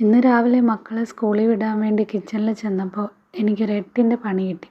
ഇന്ന് രാവിലെ മക്കളെ സ്കൂളിൽ വിടാൻ വേണ്ടി കിച്ചണിൽ ചെന്നപ്പോൾ എനിക്കൊരു എട്ടിന്റെ പണി കിട്ടി.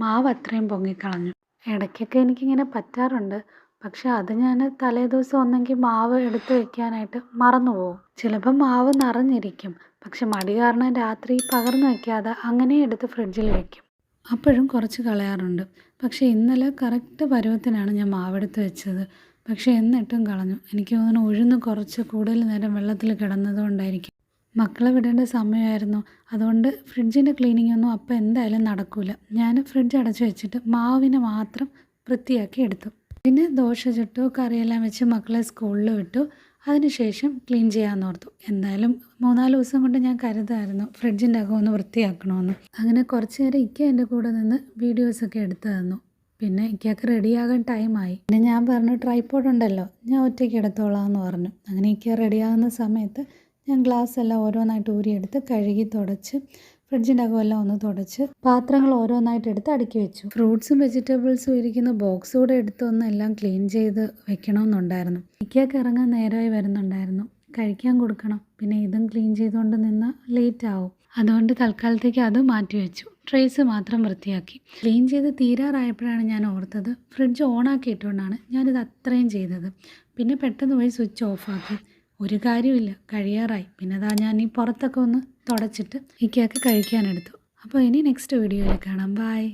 മാവ് അത്രയും പൊങ്ങിക്കളഞ്ഞു. ഇടയ്ക്കൊക്കെ എനിക്കിങ്ങനെ പറ്റാറുണ്ട്. പക്ഷെ അത് ഞാൻ തലേദിവസം ഒന്നെങ്കിൽ മാവ് എടുത്ത് വെക്കാനായിട്ട് മറന്നു പോകും. ചിലപ്പോൾ മാവ് നിറഞ്ഞിരിക്കും. പക്ഷെ മടി കാരണം രാത്രി പകർന്നു വയ്ക്കാതെ അങ്ങനെ എടുത്ത് ഫ്രിഡ്ജിൽ വെക്കും. അപ്പോഴും കുറച്ച് കളയാറുണ്ട്. പക്ഷേ ഇന്നലെ കറക്റ്റ് പരുവത്തിനാണ് ഞാൻ മാവെടുത്ത് വെച്ചത്. പക്ഷേ എന്നിട്ടും കളഞ്ഞു. എനിക്ക് തോന്നുന്നു ഉഴുന്ന് കുറച്ച് കൂടുതൽ നേരം വെള്ളത്തിൽ കിടന്നതുകൊണ്ടായിരിക്കും. മക്കളെ വിടേണ്ട സമയമായിരുന്നു. അതുകൊണ്ട് ഫ്രിഡ്ജിന്റെ ക്ലീനിങ് ഒന്നും അപ്പോൾ എന്തായാലും നടക്കില്ല ഞാൻ ഫ്രിഡ്ജ് അടച്ചു വെച്ചിട്ട് മാവിനെ മാത്രം വൃത്തിയാക്കി എടുത്തു. പിന്നെ ദോശ ചുട്ടു കറിയെല്ലാം വെച്ച് മക്കളെ സ്കൂളിൽ വിട്ടു. അതിനുശേഷം ക്ലീൻ ചെയ്യാമെന്ന് ഓർത്തു. എന്തായാലും മൂന്നാൽ ദിവസം കൊണ്ട് ഞാൻ കരുതായിരുന്നു ഫ്രിഡ്ജിന്റെ അകം ഒന്ന് വൃത്തിയാക്കണമെന്ന് അങ്ങനെ കുറച്ച് നേരം ഇക്ക എന്റെ കൂടെ നിന്ന് വീഡിയോസൊക്കെ എടുത്തു തന്നു. പിന്നെ ഇക്കയ്ക്ക് റെഡിയാകാൻ ടൈമായി പിന്നെ ഞാൻ പറഞ്ഞു ട്രൈപ്പോഡ് ഉണ്ടല്ലോ ഞാൻ ഒറ്റയ്ക്ക് എടുത്തോളാം എന്ന് പറഞ്ഞു. അങ്ങനെ ഇക്ക റെഡിയാകുന്ന സമയത്ത് ഞാൻ ഗ്ലാസ് എല്ലാം ഓരോന്നായിട്ട് ഊരിയെടുത്ത് കഴുകി തുടച്ച് ഫ്രിഡ്ജിന്റെ അകമെല്ലാം ഒന്ന് തുടച്ച് പാത്രങ്ങൾ ഓരോന്നായിട്ട് എടുത്ത് അടുക്കി വെച്ചു. ഫ്രൂട്ട്സും വെജിറ്റബിൾസും ഇരിക്കുന്ന ബോക്സ് കൂടെ എടുത്ത് ഒന്ന് എല്ലാം ക്ലീൻ ചെയ്ത് വെക്കണമെന്നുണ്ടായിരുന്നു. ഇക്കയൊക്കെ ഇറങ്ങാൻ നേരമായി വരുന്നുണ്ടായിരുന്നു. കഴിക്കാൻ കൊടുക്കണം. പിന്നെ ഇതും ക്ലീൻ ചെയ്തുകൊണ്ട് നിന്ന് ലേറ്റ് ആവും. അതുകൊണ്ട് തൽക്കാലത്തേക്ക് അത് മാറ്റി വെച്ചു. ട്രേസ് മാത്രം വൃത്തിയാക്കി. ക്ലീൻ ചെയ്ത് തീരാറായപ്പോഴാണ് ഞാൻ ഓർത്തത് ഫ്രിഡ്ജ് ഓണാക്കിയിട്ടുകൊണ്ടാണ് ഞാനിത് അത്രയും ചെയ്തത്. പിന്നെ പെട്ടെന്ന് പോയി സ്വിച്ച് ഓഫാക്കി. ഒരു കാര്യമില്ല കഴിയാറായി. പിന്നെ അതാ ഞാൻ ഈ പുറത്തൊക്കെ ഒന്ന് തുടച്ചിട്ട് ഇക്കയൊക്കെ കഴിക്കാനെടുത്തു. അപ്പോൾ ഇനി നെക്സ്റ്റ് വീഡിയോയിൽ കാണാം. ബായ്